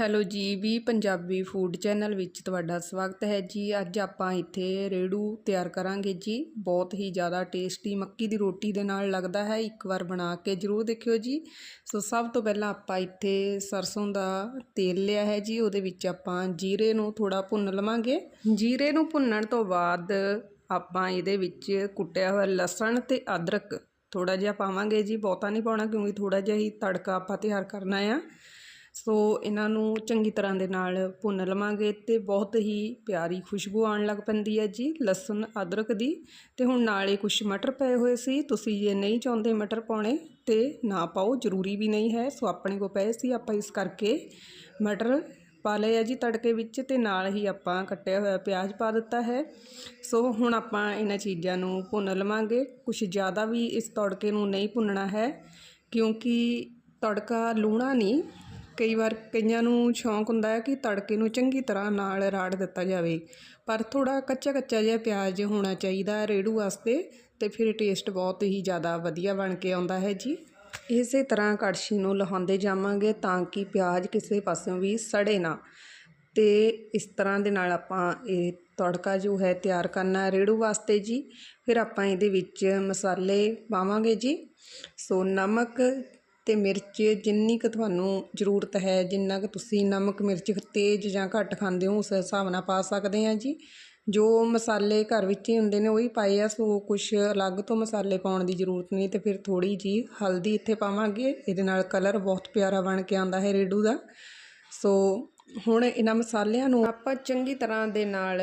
Hello ਜੀ, ਵੀ Punjabi food channel ਵਿੱਚ ਤੁਹਾਡਾ ਸਵਾਗਤ ਹੈ ਜੀ। ਅੱਜ ਆਪਾਂ ਇੱਥੇ ਰੇੜੂ ਤਿਆਰ ਕਰਾਂਗੇ ਜੀ। ਬਹੁਤ ਹੀ ਜ਼ਿਆਦਾ ਟੇਸਟੀ ਮੱਕੀ ਦੀ ਰੋਟੀ ਦੇ ਨਾਲ ਲੱਗਦਾ ਹੈ। ਇੱਕ ਵਾਰ ਬਣਾ ਕੇ ਜ਼ਰੂਰ ਦੇਖਿਓ ਜੀ। ਸੋ ਸਭ ਤੋਂ ਪਹਿਲਾਂ ਆਪਾਂ ਇੱਥੇ ਸਰਸੋਂ ਦਾ ਤੇਲ ਲਿਆ ਹੈ ਜੀ। ਉਹਦੇ ਵਿੱਚ ਆਪਾਂ ਜੀਰੇ ਨੂੰ ਥੋੜਾ ਭੁੰਨ ਲਵਾਂਗੇ। ਜੀਰੇ ਨੂੰ ਭੁੰਨਣ ਤੋਂ ਬਾਅਦ ਆਪਾਂ ਇਹਦੇ ਵਿੱਚ ਕੁੱਟਿਆ ਹੋਇਆ ਲਸਣ ਤੇ ਅਦਰਕ ਥੋੜਾ ਜਿਹਾ ਪਾਵਾਂਗੇ ਜੀ। ਬਹੁਤਾ ਨਹੀਂ ਪਾਉਣਾ ਕਿਉਂਕਿ ਥੋੜਾ ਜਿਹਾ ਹੀ ਤੜਕਾ ਆਪਾਂ ਤਿਆਰ ਕਰਨਾ ਆ। ਸੋ ਇਹਨਾਂ ਨੂੰ ਚੰਗੀ ਤਰ੍ਹਾਂ ਦੇ ਨਾਲ ਭੁੰਨ ਲਵਾਂਗੇ ਤੇ ਬਹੁਤ ਹੀ ਪਿਆਰੀ ਖੁਸ਼ਬੂ ਆਉਣ ਲੱਗ ਪੈਂਦੀ ਹੈ ਜੀ, ਲਸਣ, ਅਦਰਕ ਦੀ। ਤੇ ਹੁਣ ਨਾਲੇ ਕੁਝ ਮਟਰ ਪਏ ਹੋਏ ਸੀ, ਤੁਸੀਂ ਜੇ ਨਹੀਂ ਚਾਹੁੰਦੇ ਮਟਰ ਪਾਉਣੇ ਤੇ ਨਾ ਪਾਓ, ਜ਼ਰੂਰੀ ਵੀ ਨਹੀਂ ਹੈ। ਸੋ ਆਪਣੇ ਕੋ ਪਏ ਸੀ, ਆਪਾਂ ਇਸ ਕਰਕੇ ਮਟਰ ਪਾ ਲਏ ਆ ਜੀ ਤੜਕੇ ਵਿੱਚ ਤੇ ਨਾਲ ਹੀ ਆਪਾਂ ਕੱਟਿਆ ਹੋਇਆ ਪਿਆਜ਼ ਪਾ ਦਿੱਤਾ ਹੈ। ਸੋ ਹੁਣ ਆਪਾਂ ਇਹਨਾਂ ਚੀਜ਼ਾਂ ਨੂੰ ਭੁੰਨ ਲਵਾਂਗੇ। ਕੁਝ ਜ਼ਿਆਦਾ ਵੀ ਇਸ ਤੜਕੇ ਨੂੰ ਨਹੀਂ ਭੁੰਨਣਾ ਹੈ, ਕਿਉਂਕਿ ਤੜਕਾ ਲੂਣਾ ਨਹੀਂ ਕਈ ਵਾਰ ਕਈਆਂ ਨੂੰ ਸ਼ੌਂਕ ਹੁੰਦਾ ਹੈ ਕਿ ਤੜਕੇ ਨੂੰ ਚੰਗੀ ਤਰ੍ਹਾਂ ਨਾਲ ਰਾੜ ਦਿੱਤਾ ਜਾਵੇ, ਪਰ ਥੋੜਾ ਕੱਚਾ ਕੱਚਾ ਜਿਹਾ ਪਿਆਜ਼ ਹੋਣਾ ਚਾਹੀਦਾ ਰੇੜੂ ਵਾਸਤੇ ਤੇ ਫਿਰ ਟੇਸਟ ਬਹੁਤ ਹੀ ਜ਼ਿਆਦਾ ਵਧੀਆ ਬਣ ਕੇ ਆਉਂਦਾ ਹੈ ਜੀ। ਇਸੇ ਤਰ੍ਹਾਂ ਕੜਛੀ ਨੂੰ ਲਹਾਉਂਦੇ ਜਾਵਾਂਗੇ ਤਾਂ ਕਿ ਪਿਆਜ਼ ਕਿਸੇ ਪਾਸਿਓਂ ਵੀ ਸੜੇ ਨਾ। ਤੇ ਇਸ ਤਰ੍ਹਾਂ ਦੇ ਨਾਲ ਆਪਾਂ ਇਹ ਤੜਕਾ ਜੋ ਹੈ ਤਿਆਰ ਕਰਨਾ ਰੇੜੂ ਵਾਸਤੇ ਜੀ। ਫਿਰ ਆਪਾਂ ਇਹਦੇ ਵਿੱਚ ਮਸਾਲੇ ਪਾਵਾਂਗੇ ਜੀ। ਸੋ ਨਮਕ ਅਤੇ ਮਿਰਚ ਜਿੰਨੀ ਕੁ ਤੁਹਾਨੂੰ ਜ਼ਰੂਰਤ ਹੈ, ਜਿੰਨਾ ਕੁ ਤੁਸੀਂ ਨਮਕ, ਮਿਰਚ ਤੇਜ਼ ਜਾਂ ਘੱਟ ਖਾਂਦੇ ਹੋ, ਉਸ ਹਿਸਾਬ ਨਾਲ ਪਾ ਸਕਦੇ ਹਾਂ ਜੀ। ਜੋ ਮਸਾਲੇ ਘਰ ਵਿੱਚ ਹੀ ਹੁੰਦੇ ਨੇ, ਉਹੀ ਪਾਏ ਆ, ਸੋ ਕੁਛ ਅਲੱਗ ਤੋਂ ਮਸਾਲੇ ਪਾਉਣ ਦੀ ਜ਼ਰੂਰਤ ਨਹੀਂ ਅਤੇ ਫਿਰ ਥੋੜ੍ਹੀ ਜਿਹੀ ਹਲਦੀ ਇੱਥੇ ਪਾਵਾਂਗੇ। ਇਹਦੇ ਨਾਲ ਕਲਰ ਬਹੁਤ ਪਿਆਰਾ ਬਣ ਕੇ ਆਉਂਦਾ ਹੈ ਰੇਡੂ ਦਾ। ਸੋ ਹੁਣ ਇਹਨਾਂ ਮਸਾਲਿਆਂ ਨੂੰ ਆਪਾਂ ਚੰਗੀ ਤਰ੍ਹਾਂ ਦੇ ਨਾਲ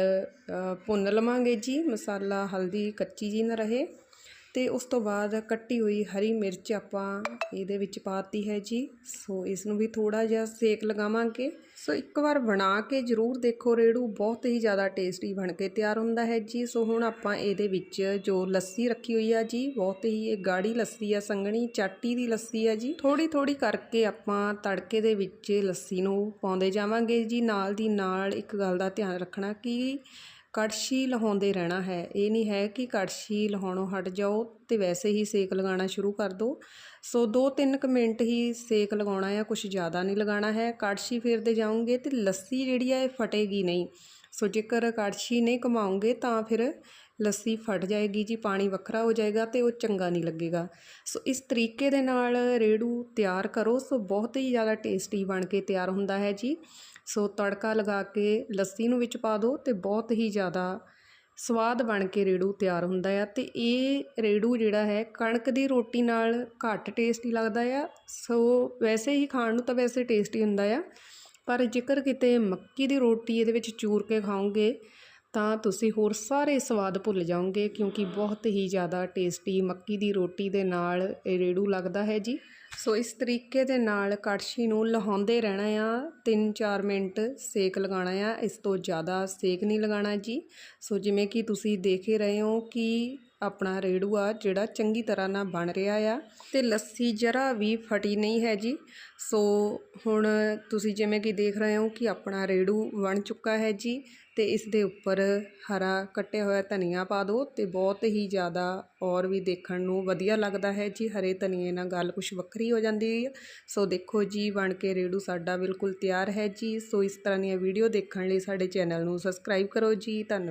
ਭੁੰਨ ਲਵਾਂਗੇ ਜੀ। ਮਸਾਲਾ ਹਲਦੀ ਕੱਚੀ ਜੀ ਨਾ ਰਹੇ। ਤੇ ਉਸ ਤੋਂ ਬਾਅਦ ਕੱਟੀ ਹੋਈ ਹਰੀ ਮਿਰਚ ਆਪਾਂ ਇਹਦੇ ਵਿੱਚ ਪਾਤੀ ਹੈ ਜੀ। ਸੋ ਇਸ ਨੂੰ ਵੀ ਥੋੜਾ ਜਿਹਾ ਸੇਕ ਲਗਾਵਾਂਗੇ। ਸੋ ਇੱਕ ਵਾਰ ਬਣਾ ਕੇ ਜ਼ਰੂਰ ਦੇਖੋ ਰੇੜੂ, ਬਹੁਤ ਹੀ ਜ਼ਿਆਦਾ ਟੇਸਟੀ ਬਣ ਕੇ ਤਿਆਰ ਹੁੰਦਾ ਹੈ ਜੀ। ਸੋ ਹੁਣ ਆਪਾਂ ਇਹਦੇ ਵਿੱਚ ਜੋ ਲੱਸੀ ਰੱਖੀ ਹੋਈ ਆ ਜੀ, ਬਹੁਤ ਹੀ ਇਹ ਗਾੜੀ ਲੱਸੀ ਆ, ਸੰਘਣੀ, ਚਾਟੀ ਦੀ ਲੱਸੀ ਆ ਜੀ। ਥੋੜੀ ਥੋੜੀ ਕਰਕੇ ਆਪਾਂ ਤੜਕੇ ਦੇ ਵਿੱਚ ਲੱਸੀ ਨੂੰ ਪਾਉਂਦੇ ਜਾਵਾਂਗੇ ਜੀ। ਨਾਲ ਦੀ ਨਾਲ ਇੱਕ ਗੱਲ ਦਾ ਧਿਆਨ ਰੱਖਣਾ ਕਿ ਕੜਛੀ ਲਹਾਉਂਦੇ ਰਹਿਣਾ ਹੈ। ਇਹ ਨਹੀਂ ਹੈ ਕਿ ਕੜਛੀ ਲਹਾਉਣੋਂ ਹਟ ਜਾਓ ਤੇ ਵੈਸੇ ਹੀ ਸੇਕ ਲਗਾਉਣਾ ਸ਼ੁਰੂ ਕਰ ਦਿਓ ਸੋ 2-3 ਕੁ ਮਿੰਟ ਹੀ ਸੇਕ ਲਗਾਉਣਾ ਹੈ ਕੁਝ ਜ਼ਿਆਦਾ ਨਹੀਂ ਲਗਾਉਣਾ ਹੈ। ਕੜਛੀ ਫੇਰਦੇ ਜਾਓਗੇ ਤੇ ਲੱਸੀ ਜਿਹੜੀ ਹੈ ਇਹ ਫਟੇਗੀ ਨਹੀਂ। ਸੋ ਜੇਕਰ ਕੜਛੀ ਨਹੀਂ ਘਮਾਉਂਗੇ ਤਾਂ ਫਿਰ ਲੱਸੀ ਫਟ ਜਾਏਗੀ ਜੀ, ਪਾਣੀ ਵੱਖਰਾ ਹੋ ਜਾਏਗਾ ਤੇ ਉਹ ਚੰਗਾ ਨਹੀਂ ਲੱਗੇਗਾ। ਸੋ ਇਸ ਤਰੀਕੇ ਦੇ ਨਾਲ ਰੇੜੂ ਤਿਆਰ ਕਰੋ, ਸੋ ਬਹੁਤ ਹੀ ਜ਼ਿਆਦਾ ਟੇਸਟੀ ਬਣ ਕੇ ਤਿਆਰ ਹੁੰਦਾ ਹੈ ਜੀ। ਸੋ ਤੜਕਾ ਲਗਾ ਕੇ ਲੱਸੀ ਨੂੰ ਵਿੱਚ ਪਾ ਦਿਓ ਤੇ ਬਹੁਤ ਹੀ ਜ਼ਿਆਦਾ ਸਵਾਦ ਬਣ ਕੇ ਰੇੜੂ ਤਿਆਰ ਹੁੰਦਾ ਆ। ਤੇ ਇਹ ਰੇੜੂ ਜਿਹੜਾ ਹੈ, ਕਣਕ ਦੀ ਰੋਟੀ ਨਾਲ ਘੱਟ ਟੇਸਟੀ ਲੱਗਦਾ ਆ। ਸੋ ਵੈਸੇ ਹੀ ਖਾਣ ਨੂੰ ਤਾਂ ਵੈਸੇ ਟੇਸਟੀ ਹੁੰਦਾ ਆ, ਪਰ ਜੇਕਰ ਕਿਤੇ ਮੱਕੀ ਦੀ ਰੋਟੀ ਇਹਦੇ ਵਿੱਚ ਚੂਰ ਕੇ ਖਾਓਗੇ ਤਾਂ ਤੁਸੀਂ ਹੋਰ ਸਾਰੇ ਸਵਾਦ ਭੁੱਲ ਜਾਓਗੇ ਕਿਉਂਕਿ ਬਹੁਤ ਹੀ ਜ਼ਿਆਦਾ ਟੇਸਟੀ ਮੱਕੀ ਦੀ ਰੋਟੀ ਦੇ ਨਾਲ ਇਹ ਰੇੜੂ ਲੱਗਦਾ ਹੈ ਜੀ। ਸੋ ਇਸ ਤਰੀਕੇ ਦੇ ਨਾਲ ਕੜਛੀ ਨੂੰ ਲਹਾਉਂਦੇ ਰਹਿਣਾ ਆ 3-4 ਮਿੰਟ ਸੇਕ ਲਗਾਉਣਾ ਆ, ਇਸ ਤੋਂ ਜ਼ਿਆਦਾ ਸੇਕ ਨਹੀਂ ਲਗਾਉਣਾ ਜੀ। ਸੋ ਜਿਵੇਂ ਕਿ ਤੁਸੀਂ ਦੇਖ ਹੀ ਰਹੇ ਹੋ ਕਿ ਆਪਣਾ ਰੇੜੂ ਆ ਜਿਹੜਾ ਚੰਗੀ ਤਰ੍ਹਾਂ ਨਾਲ ਬਣ ਰਿਹਾ ਆ ਤੇ ਲੱਸੀ ਜਰਾ ਵੀ ਫਟੀ ਨਹੀਂ ਹੈ ਜੀ। ਸੋ ਹੁਣ ਤੁਸੀਂ ਜਿਵੇਂ ਕਿ ਦੇਖ ਰਹੇ ਹੋ ਕਿ ਆਪਣਾ ਰੇੜੂ ਬਣ ਚੁੱਕਾ ਹੈ ਜੀ ਤੇ ਇਸ ਦੇ ਉੱਪਰ ਹਰਾ ਕੱਟਿਆ ਹੋਇਆ ਧਨੀਆ ਪਾ ਦਿਓ ਤੇ ਬਹੁਤ ਹੀ ਜ਼ਿਆਦਾ ਔਰ ਵੀ ਦੇਖਣ ਨੂੰ ਵਧੀਆ ਲੱਗਦਾ ਹੈ ਜੀ। ਹਰੇ ਧਨੀਏ ਨਾਲ ਗੱਲ ਕੁਝ ਵੱਖਰੀ ਹੋ ਜਾਂਦੀ ਹੈ। ਸੋ ਦੇਖੋ ਜੀ, ਬਣ ਕੇ ਰੇੜੂ ਸਾਡਾ ਬਿਲਕੁਲ ਤਿਆਰ ਹੈ ਜੀ। ਸੋ ਇਸ ਤਰ੍ਹਾਂ ਦੀਆਂ ਵੀਡੀਓ ਦੇਖਣ ਲਈ ਸਾਡੇ ਚੈਨਲ ਨੂੰ ਸਬਸਕ੍ਰਾਈਬ ਕਰੋ ਜੀ। ਧੰਨਵਾਦ।